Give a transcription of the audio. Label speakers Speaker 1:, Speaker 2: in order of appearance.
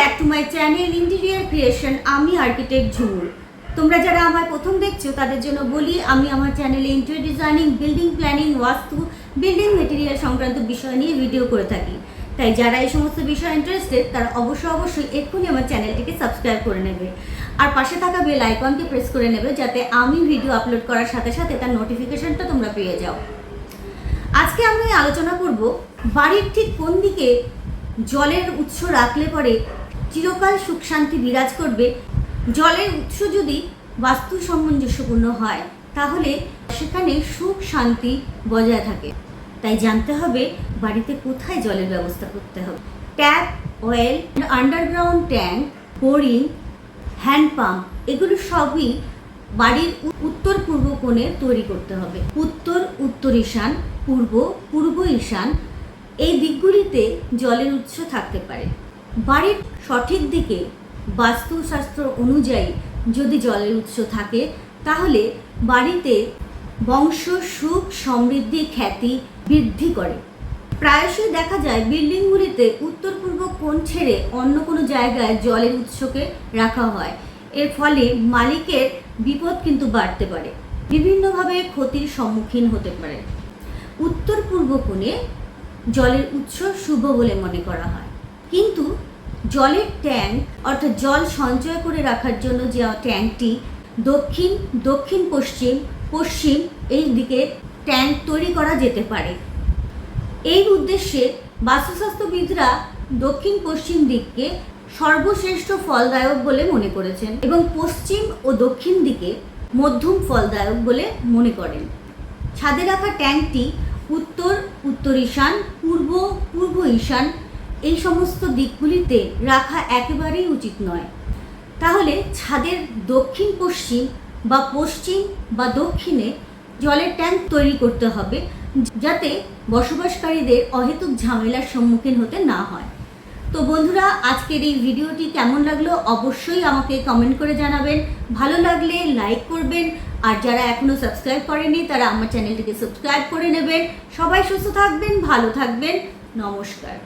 Speaker 1: Back to my channel interior creation আমি architect Jhumur. তোমরা যারা আমার প্রথম দেখছ, তাদের জন্য বলি, আমি আমার চ্যানেলে interior designing building planning vastu building material সংক্রান্ত বিষয় নিয়ে ভিডিও করে থাকি। তাই যারা এই সমস্ত বিষয়ে ইন্টারেস্টেড তারা অবশ্যই অবশ্যই এক্ষুনি আমার চ্যানেলটিকে সাবস্ক্রাইব করে নেবে। আর পাশে থাকা বেল আইকনকে প্রেস করে নেবে, যাতে আমি ভিডিও আপলোড করার সাথে সাথে তার নোটিফিকেশনটা তোমরা পেয়ে যাও। আজকে আমি আলোচনা করব, বাড়ির ঠিক কোন দিকে জলের উৎস রাখলে পরে চিরকাল সুখ শান্তি বিরাজ করবে। জলের উৎস যদি বাস্তু সামঞ্জস্যপূর্ণ হয়, তাহলে সেখানে সুখ শান্তি বজায় থাকে। তাই জানতে হবে বাড়িতে কোথায় জলের ব্যবস্থা করতে হবে। Tap, well, underground tank, boring, hand pump, এগুলো সবই বাড়ির উত্তর পূর্ব কোণে তৈরি করতে হবে। উত্তর উত্তর ঈশান, পূর্ব পূর্ব ঈশান, এই দিকগুলিতে জলের উৎস থাকতে পারে। বাড়ির সঠিক দিকে বাস্তুশাস্ত্র অনুযায়ী যদি জলের উৎস থাকে, তাহলে বাড়িতে বংশ, সুখ, সমৃদ্ধি, খ্যাতি বৃদ্ধি করে। প্রায়শই দেখা যায় বিল্ডিংগুলিতে উত্তর পূর্ব কোণ ছেড়ে অন্য কোনো জায়গায় জলের উৎসকে রাখা হয়। এর ফলে মালিকের বিপদ কিন্তু বাড়তে পারে। বিভিন্নভাবে ক্ষতির সম্মুখীন হতে পারে। উত্তর পূর্ব কোণে জলের উৎস শুভ বলে মনে করা হয়। কিন্তু জলের ট্যাঙ্ক অর্থাৎ জল সঞ্চয় করে রাখার জন্য যে ট্যাঙ্কটি দক্ষিণ দক্ষিণ, পশ্চিম পশ্চিম এই দিকে ট্যাঙ্ক তৈরি করা যেতে পারে। এই উদ্দেশ্যে বাস্তুস্বাস্থ্যবিদরা দক্ষিণ, পশ্চিম দিককে সর্বশ্রেষ্ঠ ফলদায়ক বলে মনে করেছেন এবং পশ্চিম ও দক্ষিণ দিকে মধ্যম ফলদায়ক বলে মনে করেন। ছাদে রাখা ট্যাঙ্কটি উত্তর উত্তর ঈশান, পূর্ব পূর্ব ঈশান এই সমস্ত দিকগুলিতে রাখা একেবারেই উচিত নয়। তাহলে ছাদের দক্ষিণ, পশ্চিম বা পশ্চিম বা দক্ষিণে জলের ট্যাঙ্ক তৈরি করতে হবে, যাতে বসবাসকারীদের অহেতুক ঝামেলার সম্মুখীন হতে না হয়। তো বন্ধুরা, আজকের এই ভিডিওটি কেমন লাগল অবশ্যই আমাকে কমেন্ট করে জানাবেন। ভালো লাগলে লাইক করবেন। আর যারা এখনও সাবস্ক্রাইব করেনি, তারা আমার চ্যানেলটিকে সাবস্ক্রাইব করে নেবেন। সবাই সুস্থ থাকবেন, ভালো থাকবেন। নমস্কার।